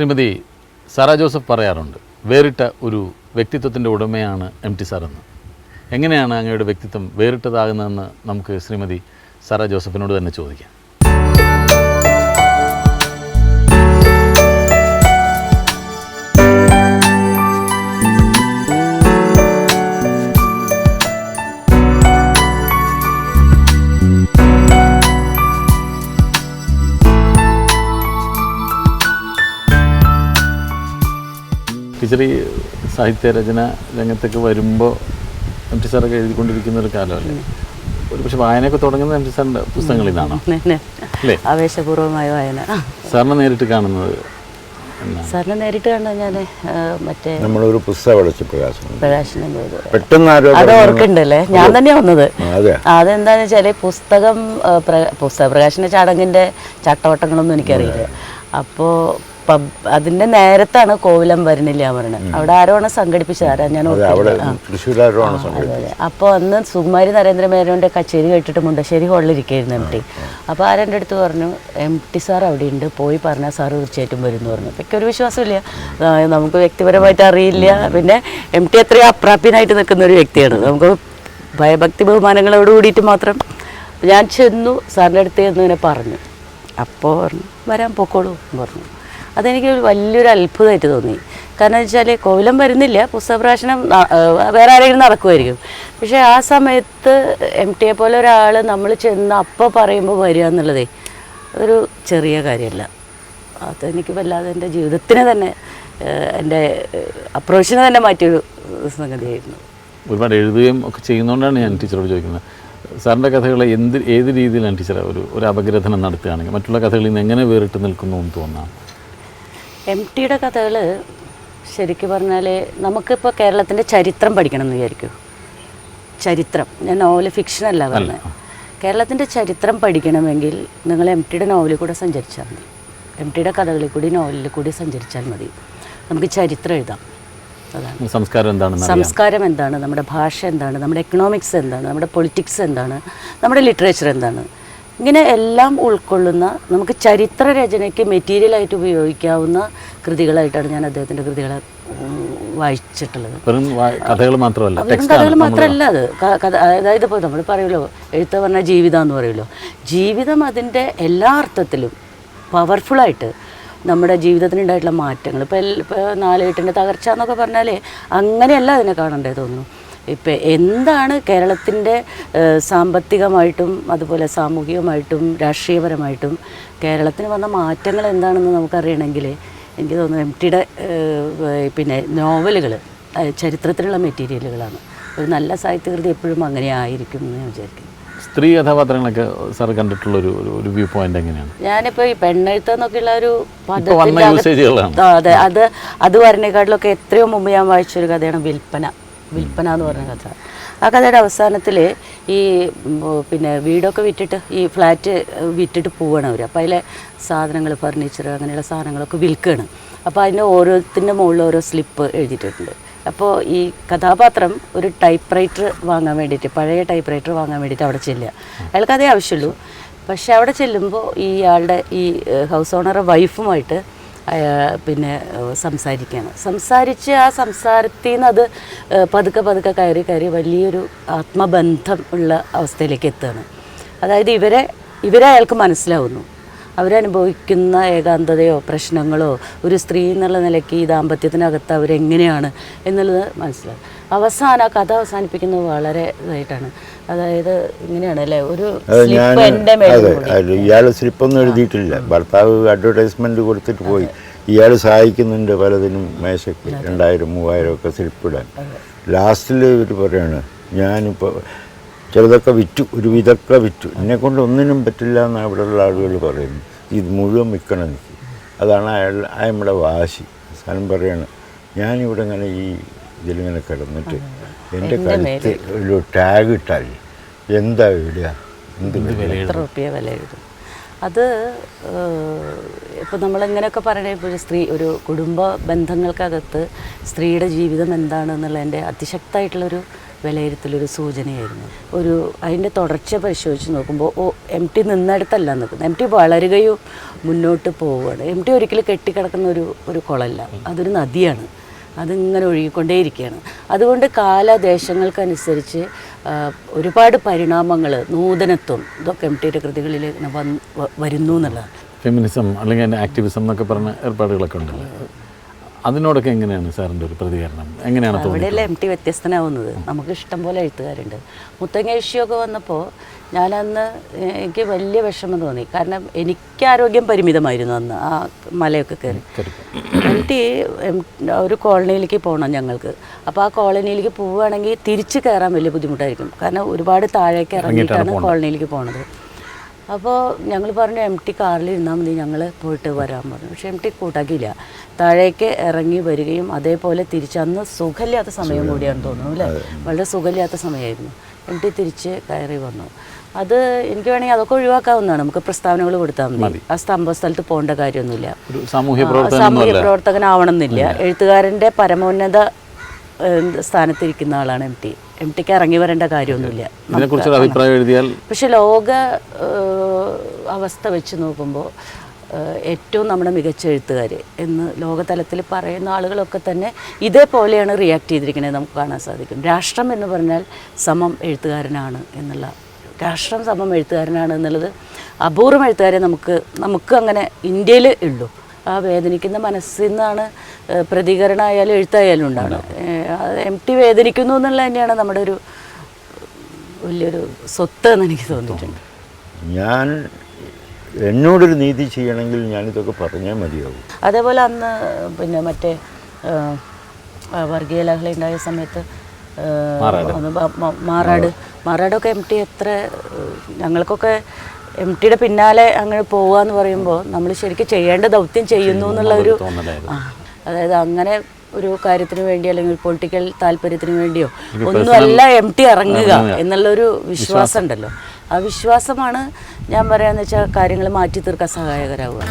Shrimati Sarah Joseph പറയാറുണ്ട് വേറിട്ട ഒരു വ്യക്തിത്വത്തിന്റെ ഉടമയാണ് എം ടി സാറെന്ന് എങ്ങനെയാണ് അങ്ങയുടെ വ്യക്തിത്വം വേറിട്ടതാകുന്നതെന്ന് നമുക്ക് ശ്രീമതി സാറാ ജോസഫിനോട് തന്നെ ചോദിക്കാം. ടീച്ചർ ഈ സാഹിത്യരചന രംഗത്തേക്ക് വരുമ്പോൾ എം ടി സാറൊക്കെ എഴുതിക്കൊണ്ടിരിക്കുന്ന ഒരു കാലമല്ലേ? ഒരു പക്ഷെ വായനയൊക്കെ തുടങ്ങുന്നത് എം ടി സാറിന്റെ പുസ്തകങ്ങളിൽ നിന്നാണോ അല്ലേ ആവേശപൂർവമായ വായന. സാറിനെ നേരിട്ട് കാണുന്നത് സാറിനെ നേരിട്ട് കണ്ട ഞാൻ മറ്റേ നമ്മളൊരു പുസ്തകം അടച്ചു പ്രകാശനം പ്രകാശനം പെട്ടെന്ന് അത് ഓർക്കണ്ടല്ലേ ഓർക്കുന്നുണ്ടല്ലേ? ഞാൻ തന്നെയാ വന്നത്. അതെ. അതെന്താന്ന് വെച്ചാൽ പുസ്തകം പുസ്തക പ്രകാശന ചടങ്ങിന്റെ ചട്ടവട്ടങ്ങളൊന്നും എനിക്കറിയില്ല. അപ്പോൾ പബ് അതിന്റെ നേരത്താണ് കോവിലം വരുന്നില്ല പറഞ്ഞത് അവിടെ ആരോ ആണ് സംഘടിപ്പിച്ചത്. ആരാ ഞാൻ അപ്പൊ അപ്പോൾ അന്ന് സുകുമാരി നരേന്ദ്രമേനോന്റെ കച്ചേരി കേട്ടിട്ട് മുണ്ടശ്ശേരി ഹോളിലിരിക്കായിരുന്നു എം ടി. അപ്പോൾ ആരെന്റെ അടുത്ത് പറഞ്ഞു എം ടി സാർ അവിടെ ഉണ്ട് പോയി പറഞ്ഞാൽ സാർ തീർച്ചയായിട്ടും വരും എന്ന് പറഞ്ഞു. അപ്പോൾ ഒരു വിശ്വാസമില്ല നമുക്ക് വ്യക്തിപരമായിട്ട് അറിയില്ല. പിന്നെ എം ടി അത്രയും അപ്രാപ്യനായിട്ട് നിൽക്കുന്ന ഒരു വ്യക്തിയാണ്. നമുക്ക് ഭയഭക്തി ബഹുമാനങ്ങളോട് കൂടിയിട്ട് മാത്രം ഞാൻ ചെന്നു സാറിന്റെ അടുത്ത് എന്ന് ഇങ്ങനെ പറഞ്ഞു. അപ്പോൾ പറഞ്ഞു വരാൻ പൊക്കോളൂ എന്ന് പറഞ്ഞു. അതെനിക്ക് വലിയൊരു അത്ഭുതമായിട്ട് തോന്നി. കാരണം വെച്ചാൽ കോവിലം വരുന്നില്ല പുസ്തകപ്രകാശനം ന- വേറെ ആരെങ്കിലും നടക്കുമായിരിക്കും. പക്ഷേ ആ സമയത്ത് എം ടിയെ പോലെ ഒരാൾ നമ്മൾ ചെന്ന് അപ്പോൾ പറയുമ്പോൾ വരിക എന്നുള്ളതേ അതൊരു ചെറിയ കാര്യമല്ല. അതെനിക്ക് വല്ലാതെ എന്റെ ജീവിതത്തിന് തന്നെ എന്റെ അപ്രോച്ചിനെ തന്നെ മാറ്റിയൊരു സംഗതിയായിരുന്നു. ഒരുപാട് എഴുതുകയും ഒക്കെ ചെയ്യുന്നതുകൊണ്ടാണ് ഞാൻ ടീച്ചറോട് ചോദിക്കുന്നത്. സാറിന്റെ കഥകളെ എന്ത് ഏത് രീതിയിലാണ് ടീച്ചർ ഒരു ഒരു അപഗ്രഥനം നടത്തുകയാണെങ്കിൽ മറ്റുള്ള കഥകളിൽ നിന്ന് എങ്ങനെ വേറിട്ട് നിൽക്കുന്നു എന്ന് തോന്നാം? എം ടിയുടെ കഥകൾ ശരിക്കും പറഞ്ഞാൽ നമുക്കിപ്പോൾ കേരളത്തിന്റെ ചരിത്രം പഠിക്കണം എന്ന് വിചാരിക്കൂ. ചരിത്രം. ഞാൻ നോവൽ ഫിക്ഷനല്ല പറഞ്ഞത് കേരളത്തിന്റെ ചരിത്രം പഠിക്കണമെങ്കിൽ നിങ്ങൾ എം ടിയുടെ നോവലിൽ കൂടെ സഞ്ചരിച്ചാൽ മതി. എം ടിയുടെ കഥകളിൽ കൂടി നോവലിൽ കൂടി സഞ്ചരിച്ചാൽ മതി. നമുക്ക് ചരിത്രം എഴുതാം. അതാണ്. സംസ്കാരം എന്താണ് സംസ്കാരം എന്താണ്? നമ്മുടെ ഭാഷ എന്താണ്? നമ്മുടെ എക്കണോമിക്സ് എന്താണ്? നമ്മുടെ പൊളിറ്റിക്സ് എന്താണ്? നമ്മുടെ ലിറ്ററേച്ചർ എന്താണ്? ഇങ്ങനെ എല്ലാം ഉൾക്കൊള്ളുന്ന നമുക്ക് ചരിത്ര രചനയ്ക്ക് മെറ്റീരിയലായിട്ട് ഉപയോഗിക്കാവുന്ന കൃതികളായിട്ടാണ് ഞാൻ അദ്ദേഹത്തിന്റെ കൃതികളെ വായിച്ചിട്ടുള്ളത്. വെറും കഥകൾ മാത്രമല്ല കഥകൾ മാത്രമല്ല അത്. കഥ അതായത് ഇപ്പോൾ നമ്മൾ പറയുമല്ലോ എഴുത്ത് പറഞ്ഞാൽ ജീവിതം എന്ന് പറയുമല്ലോ ജീവിതം അതിന്റെ എല്ലാ അർത്ഥത്തിലും പവർഫുള്ളായിട്ട് നമ്മുടെ ജീവിതത്തിനുണ്ടായിട്ടുള്ള മാറ്റങ്ങൾ. ഇപ്പോൾ ഇപ്പോൾ നാലുകെട്ടിന്റെ തകർച്ച എന്നൊക്കെ പറഞ്ഞാൽ അങ്ങനെയല്ല അതിനെ കാണണ്ടേ തോന്നുന്നു. ഇപ്പം എന്താണ് കേരളത്തിന്റെ സാമ്പത്തികമായിട്ടും അതുപോലെ സാമൂഹികമായിട്ടും രാഷ്ട്രീയപരമായിട്ടും കേരളത്തിന് വന്ന മാറ്റങ്ങൾ എന്താണെന്ന് നമുക്കറിയണമെങ്കിൽ എനിക്ക് തോന്നുന്നു എം ടിയുടെ പിന്നെ നോവലുകൾ ചരിത്രത്തിലുള്ള മെറ്റീരിയലുകളാണ്. ഒരു നല്ല സാഹിത്യകൃതി എപ്പോഴും അങ്ങനെ ആയിരിക്കും എന്ന് ഞാൻ വിചാരിക്കുന്നു. സ്ത്രീ കഥാപാത്രങ്ങളൊക്കെ സാർ കണ്ടിട്ടുള്ള ഒരു ഒരു- വ്യൂ പോയിന്റ് എങ്ങനെയാണ്? ഞാനിപ്പോൾ ഈ പെണ്ണെഴുത്ത് എന്നൊക്കെയുള്ള ഒരു ആ, അതെ അത് അത് വരണേക്കാട്ടിലൊക്കെ എത്രയോ മുമ്പ് ഞാൻ വായിച്ചൊരു കഥയാണ് വിൽപ്പന. വിൽപ്പന എന്ന് പറഞ്ഞ കഥ. ആ കഥയുടെ അവസാനത്തിൽ ഈ പിന്നെ വീടൊക്കെ വിറ്റിട്ട് ഈ ഫ്ലാറ്റ് വിറ്റിട്ട് പോവുകയാണ് അവർ അപ്പോൾ അതിലെ സാധനങ്ങൾ ഫർണിച്ചർ അങ്ങനെയുള്ള സാധനങ്ങളൊക്കെ വിൽക്കുകയാണ് അപ്പോൾ അതിന്റെ ഓരോത്തിന്റെ മുകളിൽ ഓരോ സ്ലിപ്പ് എഴുതിയിട്ടുണ്ട്. അപ്പോൾ ഈ കഥാപാത്രം ഒരു ടൈപ്പ് റൈറ്റർ വാങ്ങാൻ വേണ്ടിയിട്ട് പഴയ ടൈപ്പ് റൈറ്റർ വാങ്ങാൻ വേണ്ടിയിട്ട് അവിടെ ചെല്ലുക. അയാൾക്ക് അതേ ആവശ്യമുള്ളൂ പക്ഷേ അവിടെ ചെല്ലുമ്പോൾ ഈ ആളുടെ ഈ ഹൗസ് ഓണറുടെ വൈഫുമായിട്ട് പിന്നെ സംസാരിക്കുകയാണ് സംസാരിച്ച് ആ സംസാരത്തിൽ നിന്ന് അത് പതുക്കെ പതുക്കെ കയറി കയറി വലിയൊരു ആത്മബന്ധം ഉള്ള അവസ്ഥയിലേക്ക് എത്തുകയാണ്. അതായത് ഇവരെ ഇവരെ അയാൾക്ക് മനസ്സിലാവുന്നു. അവരനുഭവിക്കുന്ന ഏകാന്തതയോ പ്രശ്നങ്ങളോ ഒരു സ്ത്രീ എന്നുള്ള നിലയ്ക്ക് ഈ ദാമ്പത്യത്തിനകത്ത് അവരെങ്ങനെയാണ് എന്നുള്ളത് മനസ്സിലാവും. അവസാനം ആ കഥ അവസാനിപ്പിക്കുന്നത് വളരെ ഇതായിട്ടാണ്. അതായത് ഇങ്ങനെയാണ് അല്ലേ? ഒരു ഇയാൾ സ്ലിപ്പൊന്നും എഴുതിയിട്ടില്ല. ഭർത്താവ് അഡ്വർടൈസ്മെന്റ് കൊടുത്തിട്ട് പോയി. ഇയാൾ സഹായിക്കുന്നുണ്ട് പലതിനും മേശയ്ക്ക്. രണ്ടായിരം മൂവായിരം ഒക്കെ സ്ലിപ്പിടാൻ ലാസ്റ്റിൽ ഇവർ പറയാണ് ഞാനിപ്പോൾ ചിലതൊക്കെ വിറ്റു ഒരു വിധൊക്കെ വിറ്റു. എന്നെ കൊണ്ട് ഒന്നിനും പറ്റില്ല എന്ന് അവിടെയുള്ള ആളുകൾ പറയുന്നു. ഇത് മുഴുവൻ വിൽക്കണം എനിക്ക്. അതാണ് അയാൾ അയാളുടെ വാശി. അവസാനം പറയാണ് ഞാനിവിടെ ഇങ്ങനെ ഈ ഇതിലിങ്ങനെ കിടന്നിട്ട് എന്റെ കഴുത്ത് ഒരു ടാഗ് ഇട്ടാൽ എന്താ ഇടുക എന്ത് വില? എത്ര റുപ്യ വില എഴുതും അത് ഇപ്പം നമ്മളിങ്ങനെയൊക്കെ പറയണേ ഇപ്പോൾ ഒരു സ്ത്രീ ഒരു കുടുംബ ബന്ധങ്ങൾക്കകത്ത് സ്ത്രീയുടെ ജീവിതം എന്താണെന്നുള്ളതിന്റെ അതിശക്തമായിട്ടുള്ളൊരു വിലയിരുത്തലൊരു സൂചനയായിരുന്നു. ഒരു അതിന്റെ തുടർച്ച പരിശോധിച്ച് നോക്കുമ്പോൾ ഓ എം ടി നിന്നിടത്തല്ല നിൽക്കുന്നത്. എം ടി വളരുകയോ മുന്നോട്ട് പോവുകയാണ്. എം ടി ഒരിക്കലും കെട്ടിക്കിടക്കുന്ന ഒരു ഒരു കുളമല്ല. അതൊരു നദിയാണ്. അതിങ്ങനെ ഒഴുകിക്കൊണ്ടേയിരിക്കുകയാണ്. അതുകൊണ്ട് കാലദേശങ്ങൾക്കനുസരിച്ച് ഒരുപാട് പരിണാമങ്ങൾ നൂതനത്വം ഇതൊക്കെ എം ടിയുടെ കൃതികളിൽ വരുന്നു എന്നുള്ളതാണ്. ഫെമിനിസം അല്ലെങ്കിൽ ആക്ടിവിസം എന്നൊക്കെ പറഞ്ഞ ഏർപ്പാടുകളൊക്കെ ഉണ്ടല്ലോ? അതിനോടൊക്കെ എങ്ങനെയാണ് സാറിന്റെ ഒരു പ്രതികരണം? എങ്ങനെയാണ് അവിടെയല്ലേ എം ടി വ്യത്യസ്തനാവുന്നത്. നമുക്ക് ഇഷ്ടം പോലെ എഴുത്തുകാരുണ്ട്. മുത്തങ്ങ ഇഷ്യൂയൊക്കെ വന്നപ്പോൾ ഞാനന്ന് എനിക്ക് വലിയ വിഷമം തോന്നി. കാരണം എനിക്ക് ആരോഗ്യം പരിമിതമായിരുന്നു അന്ന് ആ മലയൊക്കെ കയറി. എം ടി ഒരു കോളനിയിലേക്ക് പോകണം ഞങ്ങൾക്ക്. അപ്പോൾ ആ കോളനിയിലേക്ക് പോവുകയാണെങ്കിൽ തിരിച്ച് കയറാൻ വലിയ ബുദ്ധിമുട്ടായിരിക്കും. കാരണം ഒരുപാട് താഴേക്ക് ഇറങ്ങിയിട്ടാണ് കോളനിയിലേക്ക് പോണത്. അപ്പോൾ ഞങ്ങൾ പറഞ്ഞു എം ടി കാറിൽ ഇരുന്നാൽ മതി ഞങ്ങൾ പോയിട്ട് വരാൻ പറഞ്ഞു. പക്ഷേ എം ടി കൂട്ടാക്കിയില്ല. താഴേക്ക് ഇറങ്ങി വരികയും അതേപോലെ തിരിച്ച് അന്ന് സുഖമില്ലാത്ത സമയം കൂടിയാണ് തോന്നുന്നു അല്ലേ? വളരെ സുഖമില്ലാത്ത സമയമായിരുന്നു. എം ടി തിരിച്ച് കയറി വന്നു. അത് എനിക്ക് വേണമെങ്കിൽ അതൊക്കെ ഒഴിവാക്കാവുന്നതാണ്. നമുക്ക് പ്രസ്താവനകൾ കൊടുത്താൽ മതി. ആ സ്തംഭ സ്ഥലത്ത് പോകേണ്ട കാര്യമൊന്നുമില്ല. സാമൂഹ്യ പ്രവർത്തകനാവണമെന്നില്ല. എഴുത്തുകാരന്റെ പരമോന്നത സ്ഥാനത്തിരിക്കുന്ന ആളാണ് എം ടി എം ടിക്ക് ഇറങ്ങി വരേണ്ട കാര്യമൊന്നുമില്ല. അഭിപ്രായം എഴുതിയാൽ? പക്ഷെ ലോക അവസ്ഥ വെച്ച് നോക്കുമ്പോൾ ഏറ്റവും നമ്മുടെ മികച്ച എഴുത്തുകാർ എന്ന് ലോകതലത്തിൽ പറയുന്ന ആളുകളൊക്കെ തന്നെ ഇതേപോലെയാണ് റിയാക്ട് ചെയ്തിരിക്കുന്നത് നമുക്ക് കാണാൻ സാധിക്കും. രാഷ്ട്രം എന്ന് പറഞ്ഞാൽ സമം എഴുത്തുകാരനാണ് എന്നുള്ള രാഷ്ട്രം സമം എഴുത്തുകാരനാണ് എന്നുള്ളത് അപൂർവം എഴുത്തുകാരെ നമുക്ക് നമുക്ക് അങ്ങനെ ഇന്ത്യയിൽ ഉള്ളൂ. ആ വേദനിക്കുന്ന മനസ്സിൽ നിന്നാണ് പ്രതികരണമായാലും എഴുത്തായാലും ഉണ്ടാവുന്നത്. എം ടി വേദനിക്കുന്നു എന്നുള്ളത് തന്നെയാണ് നമ്മുടെ ഒരു വലിയൊരു സ്വത്ത് എന്ന് എനിക്ക് തോന്നിയിട്ടുണ്ട്. ഞാൻ എന്നോടൊരു നീതി ചെയ്യണമെങ്കിൽ ഞാനിതൊക്കെ പറഞ്ഞാൽ മതിയാവും. അതേപോലെ അന്ന് പിന്നെ മറ്റേ വർഗീയ ലഹള ഉണ്ടായ സമയത്ത് മാറാട്. മാറാടൊക്കെ എം ടി എത്ര ഞങ്ങൾക്കൊക്കെ എം ടിയുടെ പിന്നാലെ അങ്ങനെ പോവുക എന്ന് പറയുമ്പോൾ നമ്മൾ ശരിക്കും ചെയ്യേണ്ട ദൗത്യം ചെയ്യുന്നു എന്നുള്ള ഒരു അതായത് അങ്ങനെ ഒരു കാര്യത്തിന് വേണ്ടി അല്ലെങ്കിൽ പൊളിറ്റിക്കൽ താല്പര്യത്തിന് വേണ്ടിയോ ഒന്നുമല്ല എം ടി ഇറങ്ങുക. എന്നുള്ളൊരു വിശ്വാസം ഉണ്ടല്ലോ. ആ വിശ്വാസമാണ് ഞാൻ പറയാന്ന് വെച്ചാൽ കാര്യങ്ങൾ മാറ്റി തീർക്കാൻ സഹായകരാവുക.